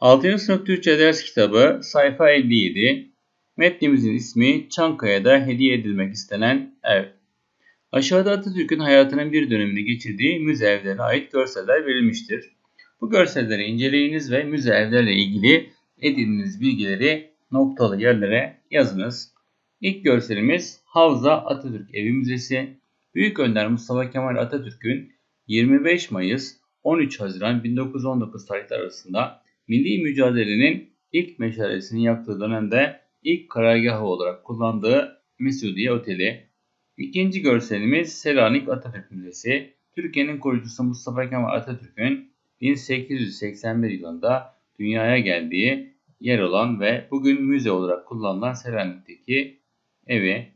6. sınıf Türkçe ders kitabı sayfa 57. Metnimizin ismi Çankaya'da hediye edilmek istenen ev. Aşağıda Atatürk'ün hayatının bir dönemini geçirdiği müze evlerine ait görseller verilmiştir. Bu görselleri inceleyiniz ve müze evlerle ilgili edindiğiniz bilgileri noktalı yerlere yazınız. İlk görselimiz Havza Atatürk Evi Müzesi. Büyük Önder Mustafa Kemal Atatürk'ün 25 Mayıs 13 Haziran 1919 tarihleri arasında milli mücadelenin ilk meşalesini yaktığı dönemde ilk karargahı olarak kullandığı Mesudiye Oteli. İkinci görselimiz Selanik Atatürk Müzesi. Türkiye'nin kurucusu Mustafa Kemal Atatürk'ün 1881 yılında dünyaya geldiği yer olan ve bugün müze olarak kullanılan Selanik'teki evi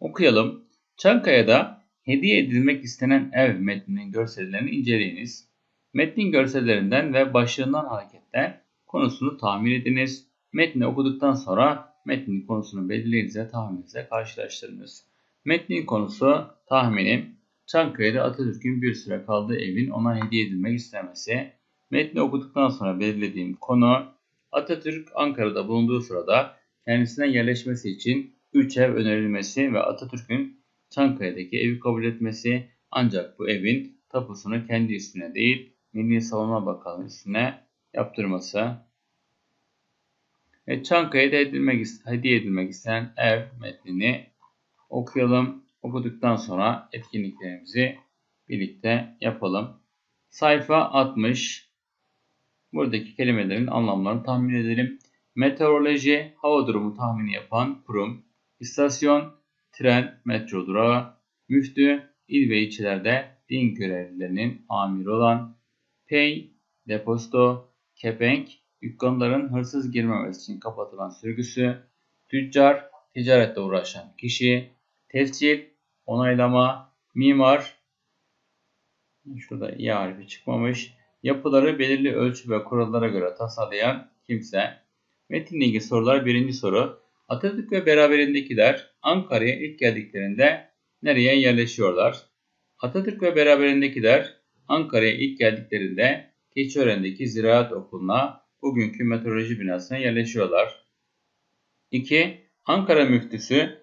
okuyalım. Çankaya'da hediye edilmek istenen ev metninin görsellerini inceleyiniz. Metnin görsellerinden ve başlığından hareketle konusunu tahmin ediniz. Metni okuduktan sonra metnin konusunu belirleyiniz tahmininizle karşılaştırınız. Metnin konusu tahminim Çankaya'da Atatürk'ün bir süre kaldığı evin ona hediye edilmek istemesi. Metni okuduktan sonra belirlediğim konu Atatürk Ankara'da bulunduğu sırada kendisine yerleşmesi için 3 ev önerilmesi ve Atatürk'ün Çankaya'daki evi kabul etmesi ancak bu evin tapusunu kendi üstüne değil Milli Savunma Bakanlığı üstüne yaptırması. ve Çankaya'da edilmek, hediye edilmek istenen ev metnini okuyalım. Okuduktan sonra etkinliklerimizi birlikte yapalım. Sayfa 60. Buradaki kelimelerin anlamlarını tahmin edelim. Meteoroloji, hava durumu tahmini yapan kurum. İstasyon, tren, metro durağı. Müftü, il ve ilçelerde din görevlilerinin amiri olan Pay, depozito, kepenk, dükkanların hırsız girmemesi için kapatılan sürgüsü, tüccar, ticaretle uğraşan kişi, tescil, onaylama, mimar, şurada i harfi çıkmamış, yapıları belirli ölçü ve kurallara göre tasarlayan kimse. Metinle ilgili sorular birinci soru. Atatürk ve beraberindekiler Ankara'ya ilk geldiklerinde nereye yerleşiyorlar? Atatürk ve beraberindekiler Ankara'ya ilk geldiklerinde Keçiören'deki Ziraat Okulu'na bugünkü meteoroloji binasına yerleşiyorlar. 2. Ankara müftüsü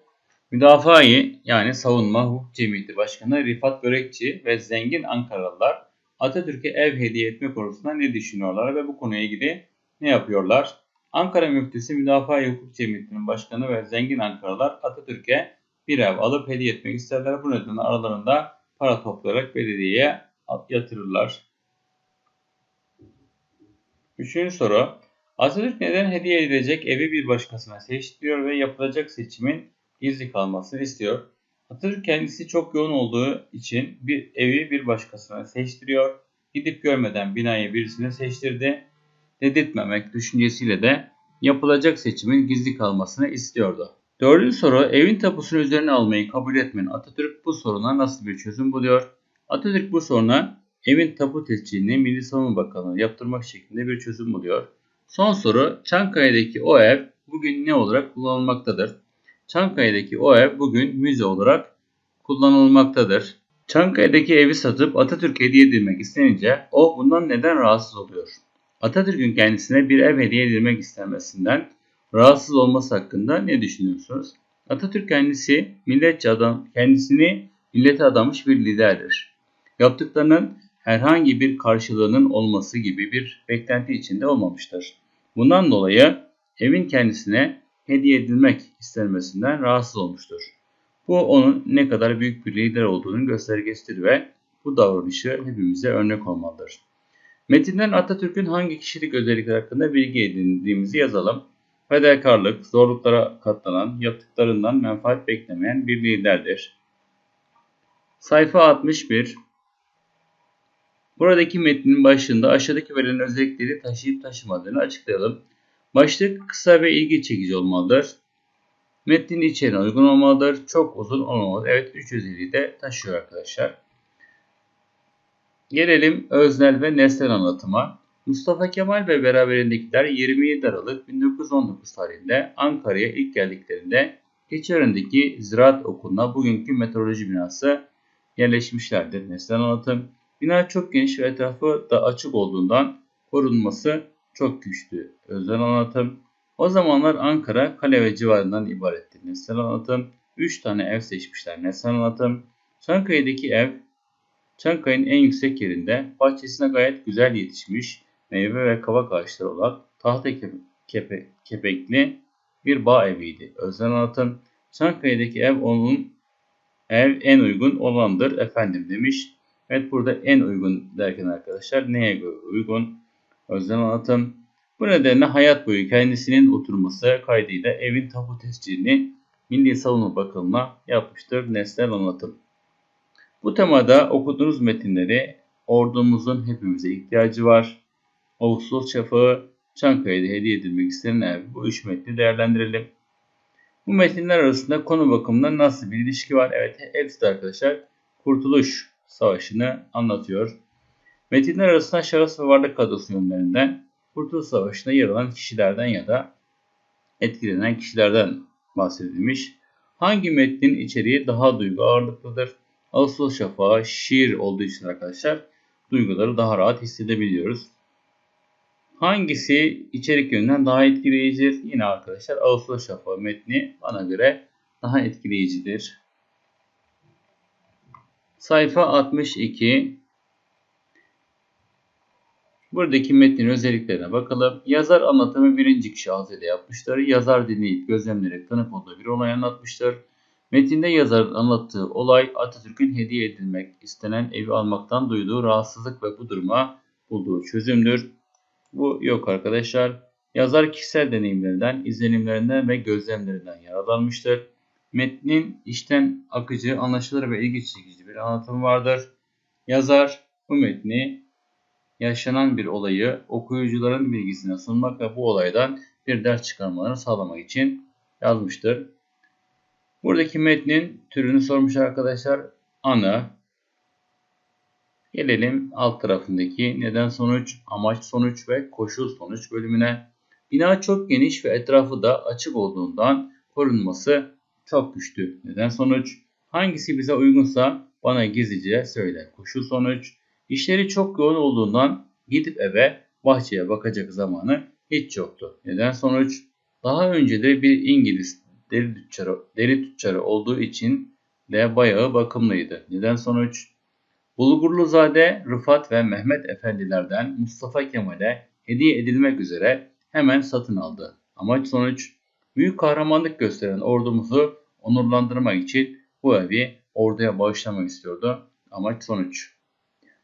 Müdafaa-i yani Savunma Hukuk Cemiyeti Başkanı Rifat Börekçi ve zengin Ankaralılar Atatürk'e ev hediye etme konusunda ne düşünüyorlar ve bu konuya ilgili ne yapıyorlar? Ankara müftüsü Müdafaa-i Hukuk Cemiyeti'nin başkanı ve zengin Ankaralılar Atatürk'e bir ev alıp hediye etmek isterler. Bu nedenle aralarında para toplayarak belediyeye yatırırlar. Üçüncü soru. Atatürk neden hediye edilecek evi bir başkasına seçtiriyor ve yapılacak seçimin gizli kalmasını istiyor? Atatürk kendisi çok yoğun olduğu için bir evi bir başkasına seçtiriyor. Gidip görmeden binayı birisine seçtirdi. Dedirtmemek düşüncesiyle de yapılacak seçimin gizli kalmasını istiyordu. Dördüncü soru. Evin tapusunu üzerine almayı kabul etmeyen Atatürk bu soruna nasıl bir çözüm buluyor? Atatürk bu soruna evin tapu tescilini Milli Savunma Bakanlığı yaptırmak şeklinde bir çözüm buluyor. Son soru Çankaya'daki o ev bugün ne olarak kullanılmaktadır? Çankaya'daki o ev bugün müze olarak kullanılmaktadır. Çankaya'daki evi satıp Atatürk'e hediye edilmek istenince o bundan neden rahatsız oluyor? Atatürk'ün kendisine bir ev hediye edilmek istemesinden rahatsız olması hakkında ne düşünüyorsunuz? Atatürk kendisi milletçe adam, kendisini millete adamış bir liderdir. Yaptıklarının herhangi bir karşılığının olması gibi bir beklenti içinde olmamıştır. Bundan dolayı evin kendisine hediye edilmek istenmesinden rahatsız olmuştur. Bu onun ne kadar büyük bir lider olduğunun göstergesidir ve bu davranışı hepimize örnek olmalıdır. Metinden Atatürk'ün hangi kişilik özellikler hakkında bilgi edindiğimizi yazalım. Fedakarlık, zorluklara katlanan, yaptıklarından menfaat beklemeyen bir liderdir. Sayfa 61 Buradaki metnin başında aşağıdaki verilen özellikleri taşıyıp taşımadığını açıklayalım. Başlık kısa ve ilgi çekici olmalıdır. Metnin içeriğine uygun olmalıdır. Çok uzun olmamalı. Evet 3 özelliği de taşıyor arkadaşlar. Gelelim öznel ve nesnel anlatıma. Mustafa Kemal ve beraberindekiler 27 Aralık 1919 tarihinde Ankara'ya ilk geldiklerinde Keçiören'deki Ziraat Okulu'na bugünkü meteoroloji binası yerleşmişlerdir. Nesnel anlatım. Bina çok geniş ve etrafı da açık olduğundan korunması çok güçlü. Özel anlatım. O zamanlar Ankara kale ve civarından ibaretti. Nesnel anlatım. 3 tane ev seçmişler. Nesnel anlatım. Çankaya'daki ev Çankaya'nın en yüksek yerinde bahçesine gayet güzel yetişmiş meyve ve kavak ağaçları olan tahta kepe, kepekli bir bağ eviydi. Özel anlatım Çankaya'daki ev onun ev en uygun olandır efendim demiş. Evet burada en uygun derken arkadaşlar neye göre uygun? Özel anlatım. Bu nedenle hayat boyu kendisinin oturması kaydıyla evin tapu tescilini Milli Savunma Bakanlığı'na yapmıştır. Nesnel anlatım. Bu temada okuduğunuz metinleri ordumuzun hepimize ihtiyacı var. Ağustos Şafağı, Çankaya'da hediye edilmek istenen. Bu üç metni değerlendirelim. Bu metinler arasında konu bakımından nasıl bir ilişki var? Evet hepsi arkadaşlar Kurtuluş Savaşı'nı anlatıyor. Metinler arasında şahıs ve varlık kadrosu yönlerinden Kurtuluş Savaşı'nda yer alan kişilerden ya da etkilenen kişilerden bahsedilmiş. Hangi metnin içeriği daha duygu ağırlıklıdır? Ağustos Şafağı şiir olduğu için arkadaşlar duyguları daha rahat hissedebiliyoruz. Hangisi içerik yönünden daha etkileyicidir? Yine arkadaşlar Ağustos Şafağı metni bana göre daha etkileyicidir. Sayfa 62 Buradaki metnin özelliklerine bakalım. Yazar anlatımı birinci kişi ağzıyla yapmıştır. Yazar dinleyip gözlemlerek tanık olduğu bir olay anlatmıştır. Metinde yazarın anlattığı olay Atatürk'ün hediye edilmek istenen evi almaktan duyduğu rahatsızlık ve bu duruma bulduğu çözümdür. Bu yok arkadaşlar. Yazar kişisel deneyimlerinden, izlenimlerinden ve gözlemlerinden yararlanmıştır. Metnin işten akıcı, anlaşılır ve ilgi çekici bir anlatımı vardır. Yazar bu metni yaşanan bir olayı okuyucuların bilgisine sunmak ve bu olaydan bir ders çıkarmalarını sağlamak için yazmıştır. Buradaki metnin türünü sormuş arkadaşlar. Ana. Gelelim alt tarafındaki neden sonuç, amaç sonuç ve koşul sonuç bölümüne. Bina çok geniş ve etrafı da açık olduğundan korunması çok güçlü. Neden sonuç? Hangisi bize uygunsa bana gizlice söyle. Koşul sonuç. İşleri çok yoğun olduğundan gidip eve bahçeye bakacak zamanı hiç yoktu. Neden sonuç? Daha önce de bir İngiliz deri tüccarı, deri tüccarı olduğu için de bayağı bakımlıydı. Neden sonuç? Bulgurluzade, Rıfat ve Mehmet efendilerden Mustafa Kemal'e hediye edilmek üzere hemen satın aldı. Amaç sonuç, büyük kahramanlık gösteren ordumuzu onurlandırmak için bu evi orduya bağışlamak istiyordu. Amaç sonuç.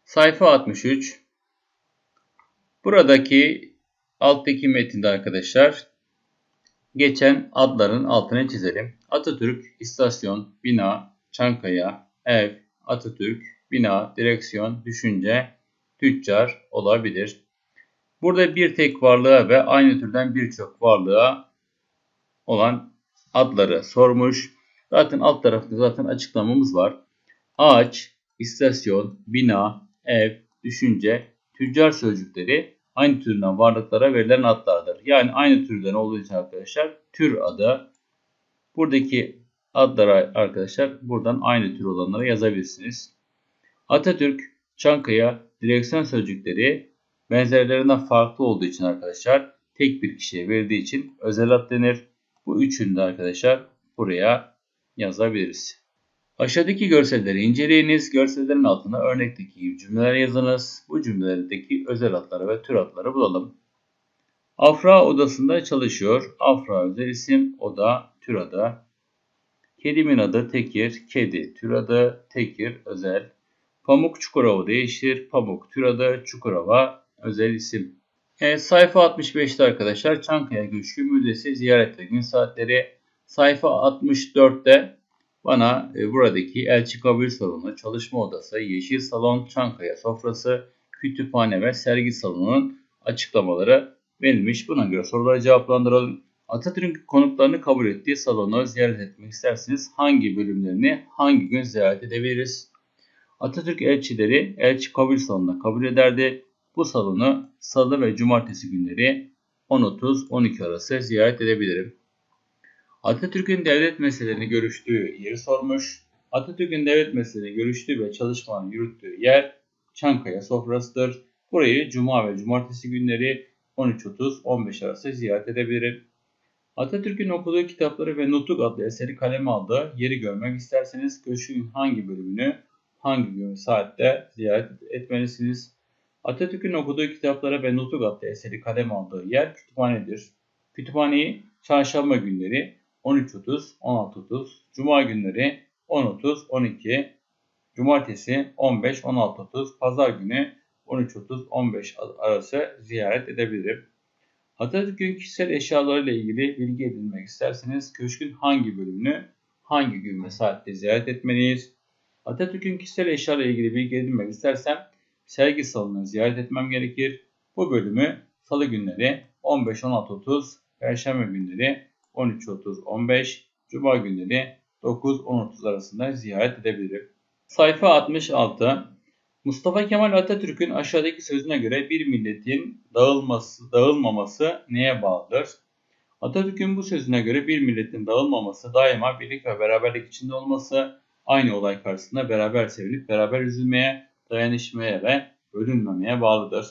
Sayfa 63. Buradaki alttaki metinde arkadaşlar geçen adların altına çizelim. Atatürk, istasyon, bina, Çankaya, ev, Atatürk, bina, direksiyon, düşünce, tüccar olabilir. Burada bir tek varlığa ve aynı türden birçok varlığa olan adları sormuş. Zaten alt tarafta zaten açıklamamız var. Ağaç, istasyon, bina, ev, düşünce, tüccar sözcükleri aynı türden varlıklara verilen adlardır. Yani aynı türden olduğu için arkadaşlar tür adı. Buradaki adlara arkadaşlar buradan aynı tür olanlara yazabilirsiniz. Atatürk, Çankaya, direksiyon sözcükleri benzerlerinden farklı olduğu için arkadaşlar tek bir kişiye verildiği için özel ad denir. Bu üçünü de arkadaşlar buraya yazabiliriz. Aşağıdaki görselleri inceleyiniz. Görsellerin altına örnekteki gibi cümleler yazınız. Bu cümlelerdeki özel adları ve tür adları bulalım. Afra odasında çalışıyor. Afra özel isim, oda tür adı. Kedimin adı Tekir, kedi tür adı, Tekir özel. Pamuk Çukurova değişir, Pamuk tür adı, Çukurova özel isim. Evet, sayfa 65'te arkadaşlar Çankaya Köşkü Müzesi ziyaret gün saatleri. Sayfa 64'te bana e, buradaki elçi kabul salonu, çalışma odası, yeşil salon, Çankaya sofrası, kütüphane ve sergi salonunun açıklamaları verilmiş. Buna göre soruları cevaplandıralım. Atatürk'ün konuklarını kabul ettiği salonu ziyaret etmek isterseniz hangi bölümlerini hangi gün ziyaret edebiliriz? Atatürk elçileri elçi kabul salonuna kabul ederdi. Bu salonu salı ve cumartesi günleri 10.30-12 arası ziyaret edebilirim. Atatürk'ün devlet meselelerini görüştüğü yeri sormuş. Atatürk'ün devlet meselelerini görüştüğü ve çalışmalarını yürüttüğü yer Çankaya sofrasıdır. Burayı cuma ve cumartesi günleri 13.30-15 arası ziyaret edebilirim. Atatürk'ün okuduğu kitapları ve Nutuk adlı eseri kaleme aldığı yeri görmek isterseniz köşkün hangi bölümünü hangi gün saatte ziyaret etmelisiniz? Atatürk'ün okuduğu kitapları ve Nutuk adlı eseri kaleme aldığı yer kütüphanedir. Kütüphaneyi çarşamba günleri 13.30, 16.30, cuma günleri 10.30, 12, cumartesi 15, 16.30, pazar günü 13.30, 15 arası ziyaret edebilirim. Atatürk'ün kişisel eşyalarıyla ilgili bilgi edinmek isterseniz köşkün hangi bölümünü hangi gün ve saatte ziyaret etmeliyiz? Atatürk'ün kişisel eşyalarıyla ilgili bilgi edinmek istersem sergi salonunu ziyaret etmem gerekir. Bu bölümü salı günleri 15-16.30, perşembe günleri 13.30-15, cuma günleri 9-10.30 arasında ziyaret edebilirim. Sayfa 66 Mustafa Kemal Atatürk'ün aşağıdaki sözüne göre bir milletin dağılması, dağılmaması neye bağlıdır? Atatürk'ün bu sözüne göre bir milletin dağılmaması daima birlik ve beraberlik içinde olması, aynı olay karşısında beraber sevilip beraber üzülmeye, dayanışmaya ve bölünmemeye bağlıdır.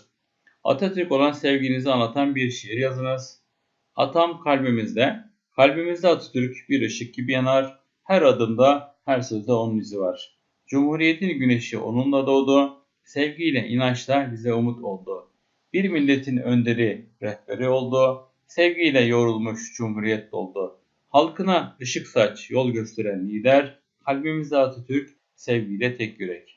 Atatürk olan sevginizi anlatan bir şiir yazınız. Atam kalbimizde, kalbimizde Atatürk bir ışık gibi yanar, her adımda, her sözde onun izi var. Cumhuriyetin güneşi onunla doğdu, sevgiyle, inançla bize umut oldu. Bir milletin önderi, rehberi oldu, sevgiyle yoğrulmuş cumhuriyet doldu. Halkına ışık saç, yol gösteren lider, kalbimizde Atatürk, sevgiyle tek yürek.